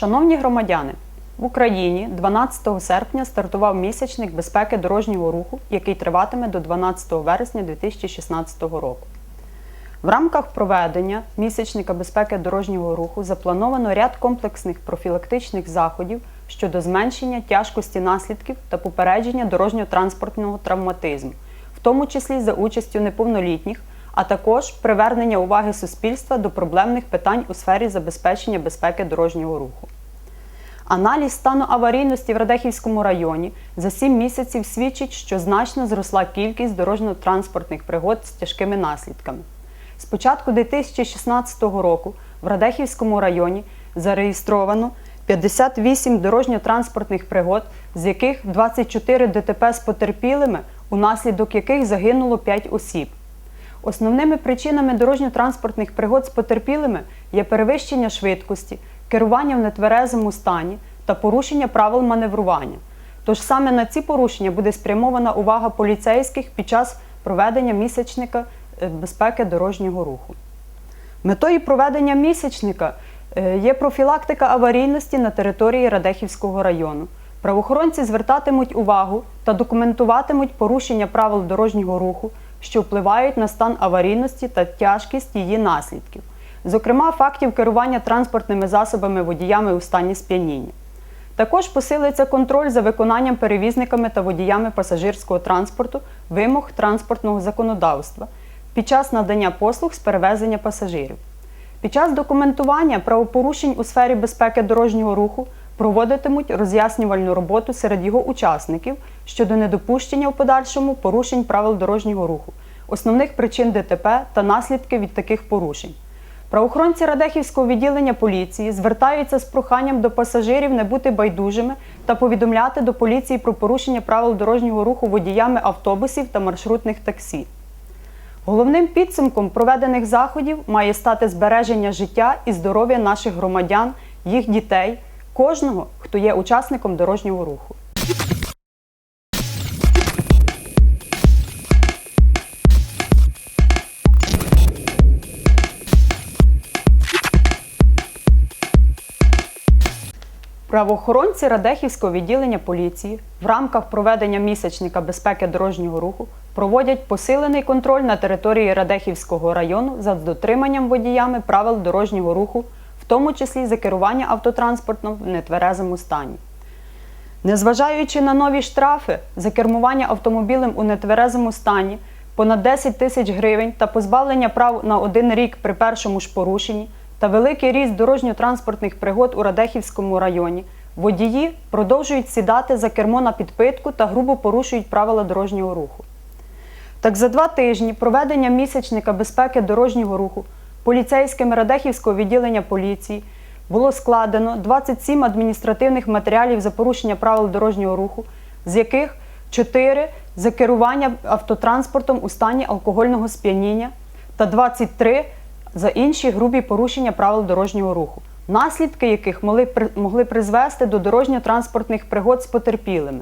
Шановні громадяни, в Україні 12 серпня стартував місячник безпеки дорожнього руху, який триватиме до 12 вересня 2016 року. В рамках проведення місячника безпеки дорожнього руху заплановано ряд комплексних профілактичних заходів щодо зменшення тяжкості наслідків та попередження дорожньо-транспортного травматизму, в тому числі за участю неповнолітніх, а також привернення уваги суспільства до проблемних питань у сфері забезпечення безпеки дорожнього руху. Аналіз стану аварійності в Радехівському районі за 7 місяців свідчить, що значно зросла кількість дорожньо-транспортних пригод з тяжкими наслідками. З початку 2016 року в Радехівському районі зареєстровано 58 дорожньо-транспортних пригод, з яких 24 ДТП з потерпілими, унаслідок яких загинуло 5 осіб. Основними причинами дорожньо-транспортних пригод з потерпілими є перевищення швидкості, керування в нетверезому стані та порушення правил маневрування. Тож саме на ці порушення буде спрямована увага поліцейських під час проведення місячника е, безпеки дорожнього руху. Метою проведення місячника е, є профілактика аварійності на території Радехівського району. Правоохоронці звертатимуть увагу та документуватимуть порушення правил дорожнього руху, що впливають на стан аварійності та тяжкість її наслідків, зокрема фактів керування транспортними засобами водіями у стані сп'яніння. Також посилиться контроль за виконанням перевізниками та водіями пасажирського транспорту вимог транспортного законодавства під час надання послуг з перевезення пасажирів. Під час документування правопорушень у сфері безпеки дорожнього руху проводитимуть роз'яснювальну роботу серед його учасників щодо недопущення в подальшому порушень правил дорожнього руху, основних причин ДТП та наслідки від таких порушень. Правоохоронці Радехівського відділення поліції звертаються з проханням до пасажирів не бути байдужими та повідомляти до поліції про порушення правил дорожнього руху водіями автобусів та маршрутних таксі. Головним підсумком проведених заходів має стати збереження життя і здоров'я наших громадян, їх дітей, кожного, хто є учасником дорожнього руху. Правоохоронці Радехівського відділення поліції в рамках проведення місячника безпеки дорожнього руху проводять посилений контроль на території Радехівського району за дотриманням водіями правил дорожнього руху, в тому числі за керування автотранспортом в нетверезому стані. Незважаючи на нові штрафи за кермування автомобілем у нетверезому стані, понад 10 тисяч гривень та позбавлення прав на один рік при першому ж порушенні та великий ріст дорожньо-транспортних пригод у Радехівському районі, водії продовжують сідати за кермо на підпитку та грубо порушують правила дорожнього руху. Так за два тижні проведення місячника безпеки дорожнього руху поліцейськими Радехівського відділення поліції було складено 27 адміністративних матеріалів за порушення правил дорожнього руху, з яких 4 за керування автотранспортом у стані алкогольного сп'яніння та 23 за інші грубі порушення правил дорожнього руху, наслідки яких могли, призвести до дорожньо-транспортних пригод з потерпілими.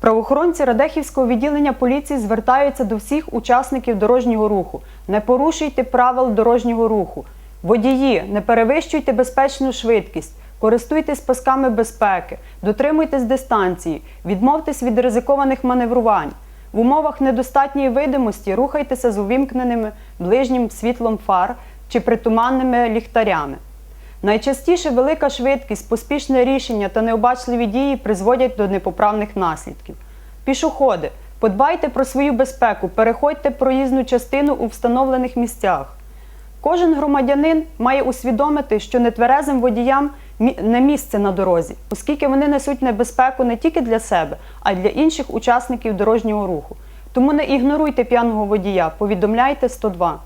Правоохоронці Радехівського відділення поліції звертаються до всіх учасників дорожнього руху. Не порушуйте правил дорожнього руху. Водії, не перевищуйте безпечну швидкість, користуйтесь пасками безпеки, дотримуйтесь дистанції, відмовтесь від ризикованих маневрувань. В умовах недостатньої видимості рухайтеся з увімкненими ближнім світлом фар чи притуманними ліхтарями. Найчастіше велика швидкість, поспішне рішення та необачливі дії призводять до непоправних наслідків. Пішоходи, подбайте про свою безпеку, переходьте проїзну частину у встановлених місцях. Кожен громадянин має усвідомити, що нетверезим водіям не місце на дорозі, оскільки вони несуть небезпеку не тільки для себе, а й для інших учасників дорожнього руху. Тому не ігноруйте п'яного водія, повідомляйте 102.